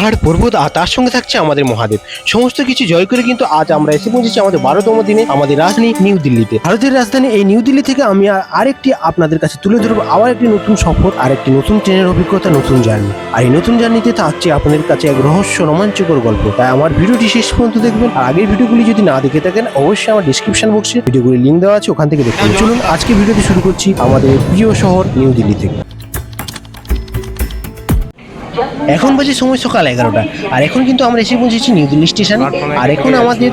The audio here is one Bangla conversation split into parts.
পাহাড় পর্বত আর তার সঙ্গে থাকছে আমাদের মহাদেব। সমস্ত কিছু জয় করে কিন্তু আজ আমরা এসে পৌঁছেছি আমাদের বারোতম দিনে, আমাদের রাজধানী নিউ দিল্লিতে। ভারতের রাজধানী এই নিউ দিল্লি থেকে আমি আরেকটি আপনাদের কাছে তুলে ধরবো আবার একটি নতুন সফর আর একটি নতুন ট্রেনের অভিজ্ঞতা, নতুন জার্নি। আর এই নতুন জার্নিতে থাকছে আপনাদের কাছে এক রহস্য, রোমাঞ্চকর গল্প। তাই আমার ভিডিওটি শেষ পর্যন্ত দেখবেন, আর আগের ভিডিওগুলি যদি না দেখে থাকেন, অবশ্যই আমার ডিসক্রিপশন বক্সে ভিডিওগুলি লিঙ্ক দেওয়া আছে, ওখান থেকে দেখুন। চলুন, আজকে ভিডিওটি শুরু করছি আমাদের প্রিয় শহর নিউ দিল্লি থেকে। এখন বাজে সময় সকাল এগারোটা। আর এখন কিন্তু আমরা এসে পৌঁছেছি নিউ দিল্লি স্টেশন। আর এখন আমাদের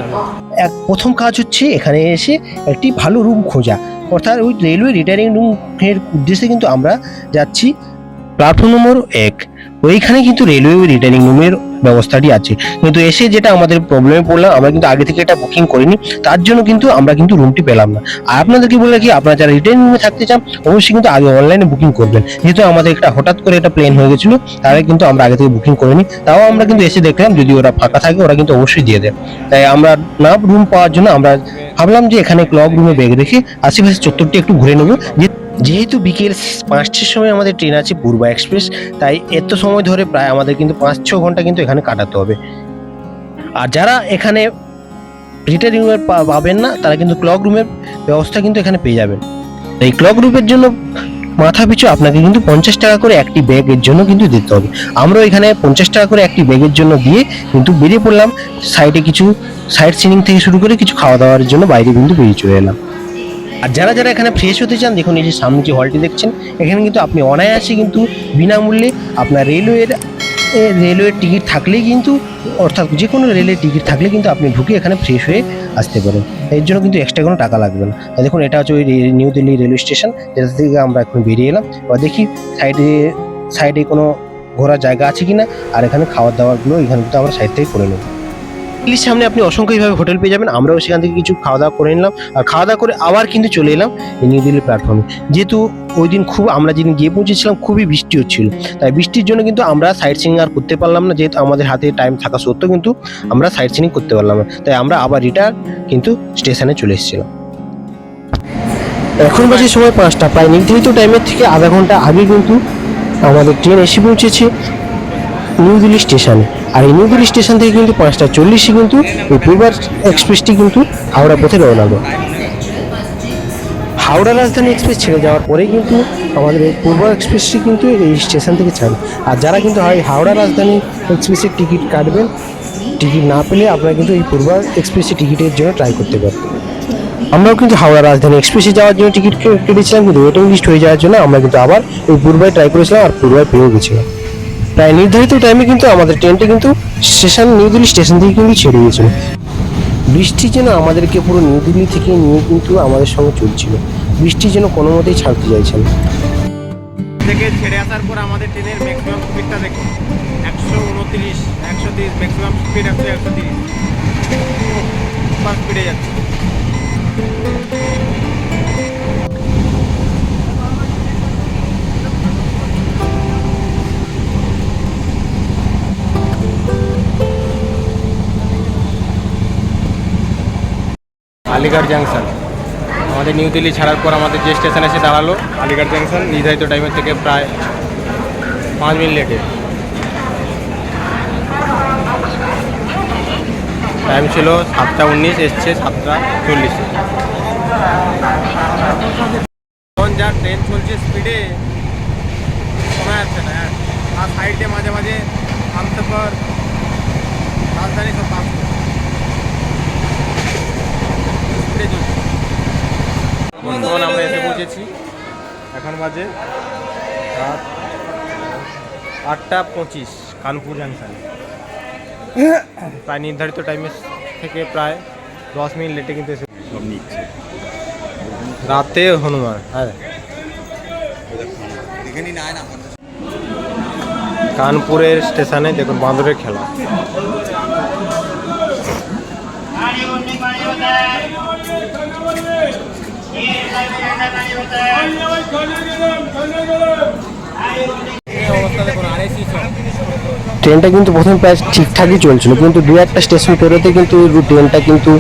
এক প্রথম কাজ হচ্ছে এখানে এসে একটি ভালো রুম খোঁজা। অর্থাৎ ওই রেলওয়ে রিটায়ারিং রুম এর উদ্দেশ্যে কিন্তু আমরা যাচ্ছি। প্ল্যাটফর্ম নম্বর এক। ওইখানে কিন্তু রেলওয়ে রিটার্নিং রুমের ব্যবস্থাটি আছে। কিন্তু এসে যেটা আমাদের প্রবলেমে পড়লাম, আমরা কিন্তু আগে থেকে এটা বুকিং করিনি, তার জন্য কিন্তু আমরা কিন্তু রুমটি পেলাম না। আর আপনাদেরকে বলে কি আপনারা যারা রিটার্ন রুমে থাকতে চান, অবশ্যই কিন্তু আগে অনলাইনে বুকিং করবেন। যেহেতু আমাদের একটা হঠাৎ করে এটা প্লেন হয়ে গেছিল তাহলে কিন্তু আমরা আগে থেকে বুকিং করিনি। তাও আমরা কিন্তু এসে দেখলাম, যদি ওরা ফাঁকা থাকে, ওরা কিন্তু অবশ্যই দিয়ে দেয়। তাই আমরা না রুম পাওয়ার জন্য আমরা ভাবলাম যে এখানে ক্লব রুমে ব্যাগ রেখে আশেপাশে চত্বরটি একটু ঘুরে নেব, যে- যেহেতু বিকেল পাঁচটার সময় আমাদের ট্রেন আছে পূর্বা এক্সপ্রেস, তাই এত সময় ধরে প্রায় আমাদের কিন্তু পাঁচ, ছ ঘণ্টা কিন্তু এখানে কাটাতে হবে। আর যারা এখানে রিটার্নিং রুমের পাবেন না, তারা কিন্তু ক্লক রুমের ব্যবস্থা কিন্তু এখানে পেয়ে যাবেন। এই ক্লক রুমের জন্য মাথা পিছু আপনাকে কিন্তু পঞ্চাশ টাকা করে একটি ব্যাগের জন্য কিন্তু দিতে হবে। আমরা এখানে পঞ্চাশ টাকা করে একটি ব্যাগের জন্য দিয়ে কিন্তু বেরিয়ে পড়লাম। সাইডে কিছু সাইড সিনিং থেকে শুরু করে কিছু খাওয়া দাওয়ার জন্য বাইরে কিন্তু বেরিয়ে চলে এলাম। আর যারা যারা এখানে ফ্রেশ হতে চান, দেখুন এই যে সামনে যে হলটি দেখছেন, এখানে কিন্তু আপনি অনায়াসে কিন্তু বিনামূল্যে আপনার রেলওয়ের রেলওয়ের টিকিট থাকলেই কিন্তু, অর্থাৎ যে কোনো রেলের টিকিট থাকলে কিন্তু আপনি ঢুকে এখানে ফ্রেশ হয়ে আসতে পারেন। এর জন্য কিন্তু এক্সট্রা কোনো টাকা লাগবে না। দেখুন, এটা হচ্ছে ওই নিউ দিল্লি রেলওয়ে স্টেশন যেটা থেকে আমরা এখন বেরিয়ে এলাম। এবার দেখি সাইডে সাইডে কোনো ঘোরার জায়গা আছে কি না আর এখানে খাওয়ার দাওয়ারগুলো এখানে কিন্তু আমরা সাইড থেকে করে নেব। দিল্লির সামনে আপনি অসংখ্যভাবে হোটেল পেয়ে যাবেন। আমরাও সেখান থেকে কিছু খাওয়া দাওয়া করে নিলাম। আর খাওয়া দাওয়া করে আবার কিন্তু চলে এলাম নিউ দিল্লি প্ল্যাটফর্মে যেহেতু ওই দিন খুব আমরা যেদিন গিয়ে পৌঁছেছিলাম, খুবই বৃষ্টি হচ্ছিল। তাই বৃষ্টির জন্য কিন্তু আমরা সাইড সিং আর করতে পারলাম না। যেহেতু আমাদের হাতে টাইম থাকা সত্ত্বেও কিন্তু আমরা সাইড সিনিং করতে পারলাম না। তাই আমরা আবার রিটার্ন কিন্তু স্টেশনে চলে এসেছিলাম। এখন বাজে সময় পাঁচটা। প্রায় নির্ধারিত টাইমের থেকে আধা ঘণ্টা আগে কিন্তু আমাদের ট্রেন এসে পৌঁছেছে। নিউ দিল্লি স্টেশনে আর এই নিউ দিল্লি স্টেশন থেকে কিন্তু পাঁচটা চল্লিশে কিন্তু এই পূর্বার এক্সপ্রেসটি কিন্তু হাওড়া পথে রওনা দেয় হাওড়া রাজধানী এক্সপ্রেস ছেড়ে যাওয়ার পরে কিন্তু আমাদের এই পূর্ব এক্সপ্রেসটি কিন্তু এই স্টেশন থেকে ছাড়ে আর যারা কিন্তু হাওড়া রাজধানী এক্সপ্রেসের টিকিট কাটবেন টিকিট না পেলে আপনারা কিন্তু এই পূর্ব এক্সপ্রেসের টিকিটের জন্য ট্রাই করতে পারেন আমরাও কিন্তু হাওড়া রাজধানী এক্সপ্রেসে যাওয়ার জন্য টিকিট কেটেছিলাম, কিন্তু ওয়েটিং লিস্ট হয়ে যাওয়ার জন্য আমরা কিন্তু আবার ওই পূর্বায় ট্রাই করেছিলাম আর পূর্বায় পেয়েও গেছিলাম। প্রায় নির্ধারিত টাইমে কিন্তু আমাদের ট্রেনটা কিন্তু স্টেশন নিউ দিল্লি স্টেশন থেকে কিন্তু ছেড়ে গিয়েছিল বৃষ্টি যেন আমাদেরকে পুরো নিউ দিল্লি থেকে নিয়ে কিন্তু আমাদের সঙ্গে চলছিল। বৃষ্টি যেন কোনো মতেই ছাড়তে চাইছে না। থেকে ছেড়ে আসার পর আমাদের ট্রেনের ম্যাক্সিমাম স্পিডটা দেখুন। একশো উনত্রিশ, একশো তিরিশ ম্যাক্সিমাম স্পিড একশো একশো তিরিশ। স্পিডে যাচ্ছে। আলিগড় জাংশন। আমাদের নিউ দিল্লি ছাড়ার পর আমাদের যে স্টেশন এসে দাঁড়াল, আলিগড় জাংশন, নির্ধারিত টাইমের থেকে প্রায় পাঁচ মিনিট লেটে। টাইম ছিল সাতটা উনিশ, এসছে সাতটা চল্লিশে। এখন যা ট্রেন চলছে স্পিডে শোনা যাচ্ছে না আর সাইডে মাঝে মাঝে থামতে পর রাজধানী সব পাস স্পিডে চলছে বর্তমান আমরা এসে পৌঁছেছি। এখন বাজে রাত আটটা পঁচিশ কানপুর জাংশনে প্রায় নির্ধারিত টাইমের থেকে প্রায় দশ মিনিট লেটে কিন্তু এসে সব নিচ্ছে। রাতে হনুমান হ্যাঁ। কানপুরের স্টেশনে দেখুন বাঁদরের খেলা। ট্রেনটা কিন্তু প্রথমে প্রায় ঠিকঠাকই চলছিল, কিন্তু দু একটা স্টেশন পেরোতে কিন্তু ট্রেনটা কিন্তু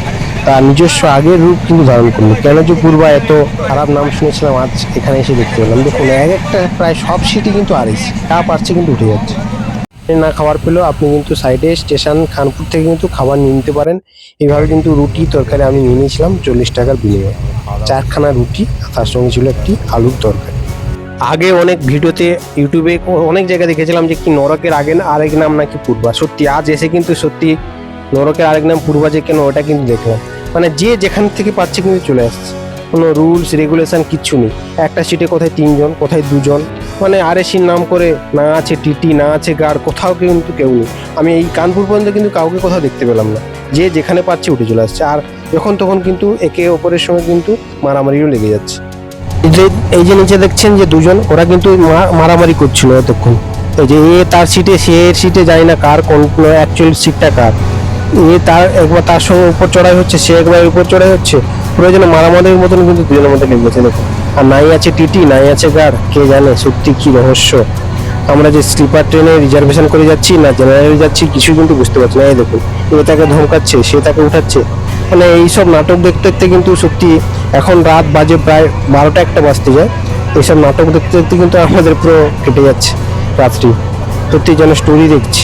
তার নিজস্ব আগের রূপ কিন্তু ধারণ করল। কেন যে পূর্বা এত খারাপ নাম শুনেছিলাম, আজ এখানে এসে দেখতে পেলাম। দেখুন, এক একটা প্রায় সব সিটি কিন্তু আড়াইশি যা পারছে কিন্তু উঠে যাচ্ছে। না খাবার পেলেও আপনি কিন্তু সাইডে স্টেশন খানপুর থেকে কিন্তু খাবার নিয়ে নিতে পারেন। এইভাবে কিন্তু রুটি তরকারি আমি নিয়ে নিয়েছিলাম চল্লিশ টাকার বিনিময়ে। চারখানা রুটি, তার সঙ্গে ছিল একটি আলুর তরকারি। আগে অনেক ভিডিওতে, ইউটিউবে অনেক জায়গায় দেখেছিলাম যে কি নরকের আগে না- আরেক নাম নাকি পূর্বা। সত্যি আজ এসে কিন্তু সত্যি নরকের আরেক নাম পূর্বা যে কেন ওটা কিন্তু দেখলাম। মানে যে যেখান থেকে পাচ্ছে কিন্তু চলে আসছে। কোনো রুলস রেগুলেশন কিচ্ছু নেই। একটা সিটে কোথায় তিনজন, কোথায় দুজন মানে আরএসির নাম করে, না আছে টিটি, না আছে গার, কোথাও কিন্তু কেউ নেই। আমি এই কানপুর পর্যন্ত কিন্তু কাউকে কোথাও দেখতে পেলাম না। যে যেখানে পাচ্ছে উঠে চলে আসছে। আর যখন তখন কিন্তু একে অপরের সঙ্গে কিন্তু মারামারিও লেগে যাচ্ছে। এই যে নিচে দেখছেন যে দুজন, ওরা কিন্তু মারামারি করছিল এতক্ষণ। এই যে এ তার সিটে, সে এর সিটে যায় না কার, কোন অ্যাকচুয়াল সিটটা কার। এ তার একবার তার সঙ্গে উপর চড়াই হচ্ছে, সে একবার উপর চড়াই হচ্ছে। পুরো যেন মারামারির মতন কিন্তু দুজনের মধ্যে লেগেছে দেখুন আর নাই আছে টিটি নাই আছে গার কে জানে সত্যি কি রহস্য? আমরা যে স্লিপার ট্রেনে রিজার্ভেশন করে যাচ্ছি না জেনারেলে যাচ্ছি, কিছুই কিন্তু বুঝতে পারছি না। এই দেখুন, এ তাকে ধমকাচ্ছে, সে তাকে উঠাচ্ছে। মানে এইসব নাটক দেখতে দেখতে কিন্তু সত্যি এখন রাত বাজে প্রায় বারোটা একটা বাজতে যায়। এইসব নাটক দেখতে দেখতে কিন্তু আমাদের পুরো কেটে যাচ্ছে রাত্রি। সত্যি যেন স্টোরি দেখছি।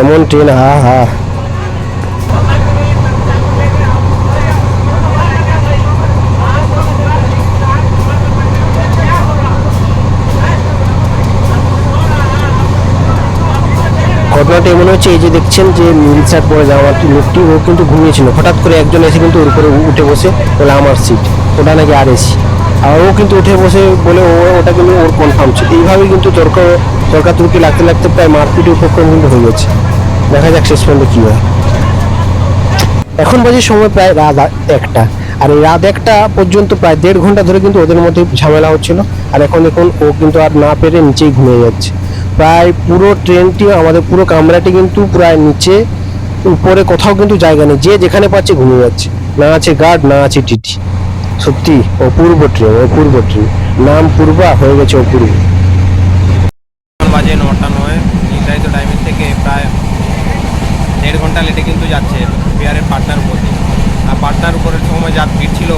এমন ট্রেন হা হা ঘটনাটা এমন হচ্ছে এই যে দেখছেন যে নীল শার্ট পরে যাওয়া লোকটি, ও কিন্তু ঘুমিয়েছিল। হঠাৎ করে একজন এসে কিন্তু ওর উপরে উঠে বসে বলে, আমার সিট ওটা নাকি আর এসি? আর ও কিন্তু উঠে বসে বলে, ও, ওটা কিন্তু ওর কনফার্ম ছিল এইভাবে কিন্তু তর্ক, তর্কাতর্কি লাগতে লাগতে প্রায় মারপিট উপক্রম কিন্তু হয়ে গেছে দেখা যাক শেষ পর্যন্ত কী হয়। এখন বাজে সময় প্রায় রাত একটা। আর এই রাত একটা পর্যন্ত প্রায় দেড় ঘণ্টা ধরে কিন্তু ওদের মধ্যে ঝামেলা হচ্ছিল। আর এখন দেখুন, ও কিন্তু আর না পেরে নিচেই ঘুমিয়ে যাচ্ছে। প্রায় পুরো ট্রেনটি, আমাদের পুরো কামরাটি কিন্তু প্রায় নিচে, উপরে কোথাও কিন্তু জায়গা নেই। যে যেখানে পাচ্ছে ঘুমিয়ে যাচ্ছে। না আছে গার্ড, না আছে টিটি। সত্যি, অপূর্ব ট্রেন অপূর্ব ট্রেন। নাম পূর্বা, হয়ে গেছে অপূর্ব। বাজে নটা নয়। নির্ধারিত টাইমের থেকে প্রায় দেড় ঘণ্টা লেটে কিন্তু যাচ্ছে বিহারের পাটনার উপর আর পাটনার উপরের সময় যা ভিড় ছিল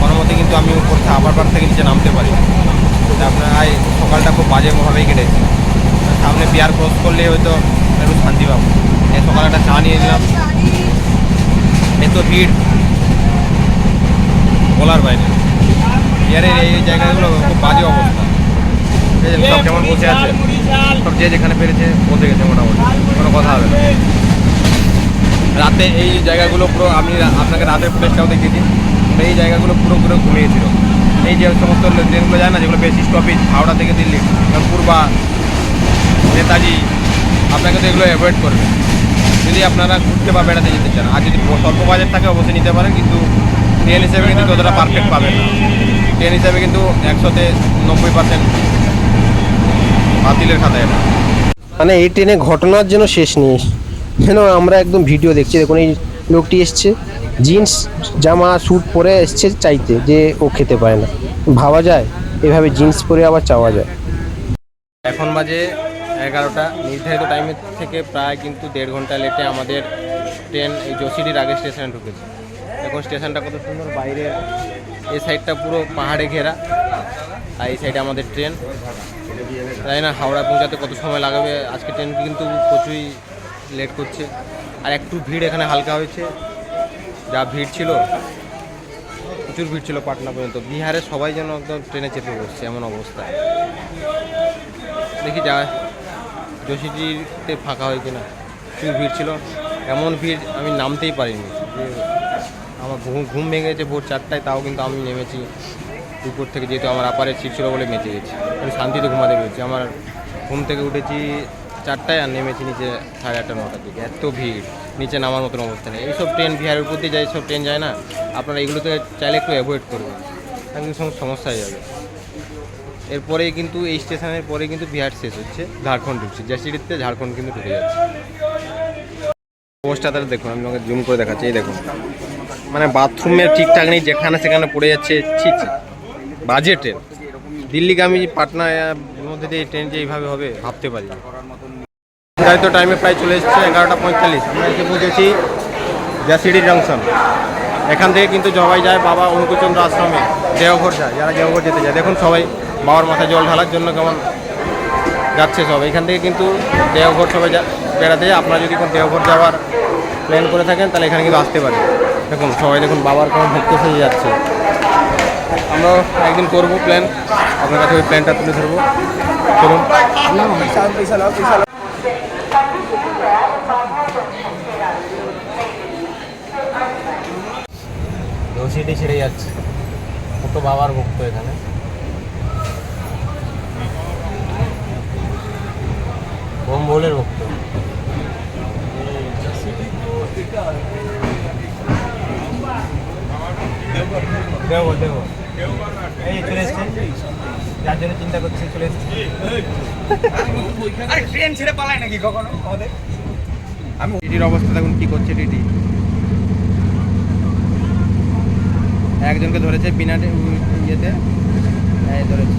কোনো মতে কিন্তু আমি উপর আবার পার থেকে নিচে নামতে পারি আপনার সকালটা খুব বাজেভাবেই কেটেছে। সামনে বিহার ক্রস করলে হয়তো একটু শান্তি পাবো। সকালে একটা চা নিয়ে নিলাম। এত ভিড়। বলার বাইরে। বিহারের এই জায়গাগুলো খুব বাজে অবস্থা। সব কেমন বসে আছে? সব যে যেখানে পেরেছে বসে গেছে মোটামুটি। কোনো কথা হবে না। রাতে এই জায়গাগুলো পুরো আমি আপনাকে রাতের ফুটেজটাও দেখিয়েছি। এই জায়গাগুলো পুরো পুরো ঘুমিয়েছিল। এই যে সমস্ত ট্রেনগুলো যায় না, যেগুলো বেশি স্টপেজ হাওড়া থেকে দিল্লি, পূর্বা নেতাজি আপনাকে তো এগুলো অ্যাভয়েড করবে। যদি আপনারা ঘুরতে বা বেড়াতে যেতে চান আর যদি স্বল্প বাজেট থাকে অবশ্যই নিতে পারেন কিন্তু ট্রেন হিসেবে কিন্তু ততটা পারফেক্ট পাবেন না। ট্রেন হিসেবে কিন্তু একশোতে নব্বই পার্সেন্ট বাতিলের খাতায় এটা মানে এই ট্রেনে ঘটনার জন্য শেষ নেই। যেন আমরা একদম ভিডিও দেখছি দেখুন এই লোকটি এসছে জিন্স জামা স্যুট পরে এসছে চাইতে যে ও খেতে পায় না। ভাবা যায় এভাবে জিন্স পরে আবার চাওয়া যায়। এখন বাজে এগারোটা। নির্ধারিত টাইমের থেকে প্রায় কিন্তু দেড় ঘণ্টা লেটে আমাদের ট্রেন এই যোশিডির আগে স্টেশনে ঢুকেছে। এখন স্টেশনটা কত সুন্দর, বাইরে এই সাইডটা পুরো পাহাড়ে ঘেরা। আর এই সাইডে আমাদের ট্রেন তাই না? হাওড়া পৌঁছাতে কত সময় লাগাবে? আজকে ট্রেন কিন্তু প্রচুরই লেট করছে। আর একটু ভিড় এখানে হালকা হয়েছে। যা ভিড় ছিল, প্রচুর ভিড় ছিল পাটনা পর্যন্ত। বিহারে সবাই যেন একদম ট্রেনে চেপে বসছে, এমন অবস্থা। দেখি যা যোশীজিতে ফাঁকা হয় কিনা প্রচুর ভিড় ছিল। এমন ভিড় আমি নামতেই পারিনি যে আমার ঘুম ঘুম ভেঙে গেছে ভোর চারটায়, তাও কিন্তু আমি নেমেছি। দুপুর থেকে যেহেতু আমার আপারের সিট ছিল বলে মেচে গেছি। আমি শান্তিতে ঘুমাতে পেরেছি। আমার ঘুম থেকে উঠেছি চারটায় আর নেমেছি নিচে সাড়ে আটটা, নটার দিকে। এত ভিড়, নিচে নামার মতন অবস্থা নেই। এইসব ট্রেন, বিহারের উপর দিয়ে যায় সব ট্রেন যায় না। আপনারা এগুলোতে চাইলে একটু অ্যাভয়েড করবেন। কিন্তু সমস্যা হয়ে যাবে। এরপরেই কিন্তু এই স্টেশনের পরে কিন্তু বিহার শেষ হচ্ছে, ঝাড়খণ্ড ঢুকছে। জাসিডিতে ঝাড়খণ্ড কিন্তু ঢুকে যাচ্ছে। অবস্থা তাহলে দেখুন, আমি জুম করে দেখাচ্ছি, এই দেখুন। মানে বাথরুমের ঠিকঠাক নেই, যেখানে সেখানে পড়ে যাচ্ছে, ছি বাজে ট্রেন দিল্লিগামী পাটনা মধ্যে দিয়ে ট্রেন যে এইভাবে হবে, ভাবতে পারি না। নির্ধারিত টাইমে প্রায় চলে এসেছে এগারোটা পঁয়তাল্লিশ। আমরা এসে পৌঁছেছি জাসিডি জংশন এখান থেকে কিন্তু সবাই যায় বাবা অনুকূলচন্দ্র আশ্রমে, দেওঘর যায়, যারা দেওঘর যেতে যায় দেখুন সবাই বাবার মাথায় জল ঢালার জন্য কেমন যাচ্ছে সব। এখান থেকে কিন্তু দেওঘর সবাই বেড়াতে আপনারা যদি কোনো দেওঘর যাওয়ার প্ল্যান করে থাকেন, তাহলে এখানে কিন্তু আসতে পারেন। দেখুন, সবাই দেখুন বাবার কোনো ভক্ত হয়ে যাচ্ছে। আমরা একদিন করব প্ল্যান আপনার কাছে ওই প্ল্যানটা তুলে ধরবো। চলুন। রশিটি ছেড়ে যাচ্ছে। কত বাবার ভক্ত এখানে। বোলের ভক্ত। দেবো দেবো এই চলে এসছে। যার জন্য চিন্তা করছে চলে এসছে। আরে ট্রেন ছেড়ে পালায় নাকি কখনো? আমাদের? আমি টিটির অবস্থা দেখুন কি করছে টিটি। একজনকে ধরেছে বিনা ইয়েতে। এই ধরেছে।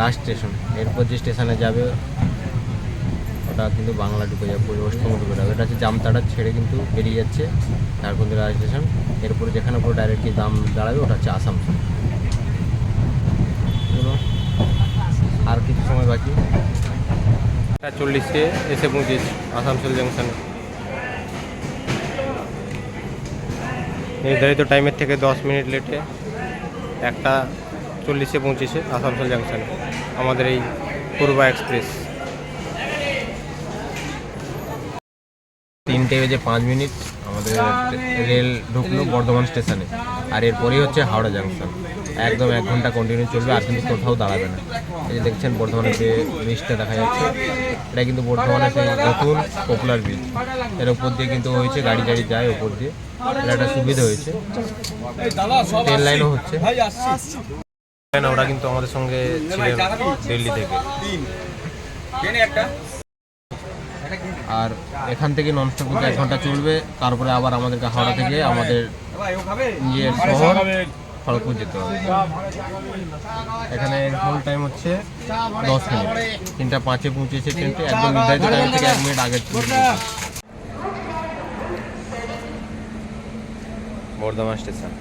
last station এরপর যে স্টেশনে যাবে ওটা কিন্তু বাংলা ঢুকে যাবে পশ্চিমবঙ্গ ঢুকে যাবে। এটা হচ্ছে জামতাড়া ছেড়ে কিন্তু বেরিয়ে যাচ্ছে ঝাড়খণ্ডের লাস্ট স্টেশন এরপরে যেখানে পুরো ডাইরেক্ট দাম দাঁড়াবে ওটা হচ্ছে চলো, আর কিছু সময় বাকি। একটা চল্লিশে এসে পৌঁছেছি আসানসোল জাংশনে নির্ধারিত টাইমের থেকে দশ মিনিট লেটে একটা চল্লিশে পৌঁছেছে আসানসোল জাংশনে আমাদের এই পূর্বা এক্সপ্রেস। তিনটে বেজে পাঁচ মিনিট আমাদের রেল ঢুকলো বর্ধমান স্টেশনে। আর এরপরেই হচ্ছে হাওড়া জাংশন একদম এক ঘণ্টা কন্টিনিউ চলবে আর কিন্তু কোথাও দাঁড়াবে না। এই যে দেখছেন বর্ধমানের যে ব্রিজটা দেখা যাচ্ছে এটা কিন্তু বর্ধমানের সেই নতুন পপুলার ব্রিজের উপর দিয়ে কিন্তু হয়েছে গাড়ি টাড়ি যায় উপর দিয়ে। এটা একটা সুবিধা হয়েছে। ট্রেন লাইনও হচ্ছে। ভাই আসছি। না, ওরা কিন্তু আমাদের সঙ্গে ছিলেন দিল্লি থেকে। আর এখান থেকে ননস্টপ কিন্তু এক ঘণ্টা চলবে তারপরে আবার আমাদেরকে হাওড়া থেকে আমাদের নিজের শহর খড়গপুর যেতে হবে। এখানে হোল টাইম হচ্ছে দশ মিনিট। তিনটা পাঁচে পৌঁছেছে ট্রেনটি একদম নির্ধারিত টাইম থেকে এক মিনিট আগে। বর্ধমান স্টেশন।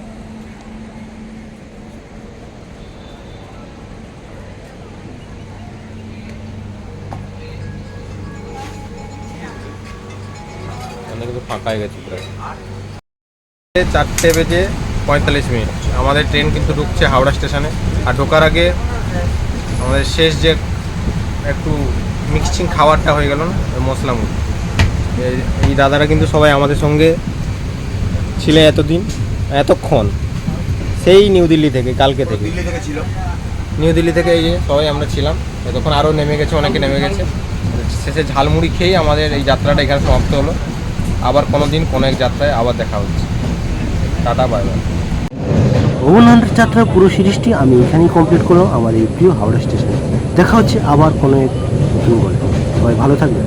ফাঁকা হয়ে গেছে প্রায় চারটে বেজে পঁয়তাল্লিশ মিনিট। আমাদের ট্রেন কিন্তু ঢুকছে হাওড়া স্টেশনে। আর ঢোকার আগে আমাদের শেষ যে একটু মিক্সিং খাবারটা হয়ে গেল না ওই মশলা মুড়ি। এই- দাদারা কিন্তু সবাই আমাদের সঙ্গে ছিলেন এতদিন এতক্ষণ। সেই নিউ দিল্লি থেকে কালকে থেকে। দিল্লি থেকে ছিল। নিউ দিল্লি থেকে এই যে সবাই আমরা ছিলাম। এতক্ষণ আরও নেমে গেছে অনেকে নেমে গেছে। শেষে ঝালমুড়ি খেয়েই আমাদের এই যাত্রাটা এখানে সমাপ্ত হলো। আবার কোনো দিন কোনো এক যাত্রায় আবার দেখা হচ্ছে। Tata, bye by. ভ্রমণান্তের যাত্রার পুরো সিরিজটি আমি এখানেই কমপ্লিট করলাম, আমার এই প্রিয় হাওড়া স্টেশনে। দেখা হচ্ছে আবার কোনো এক সবাই ভালো থাকবেন।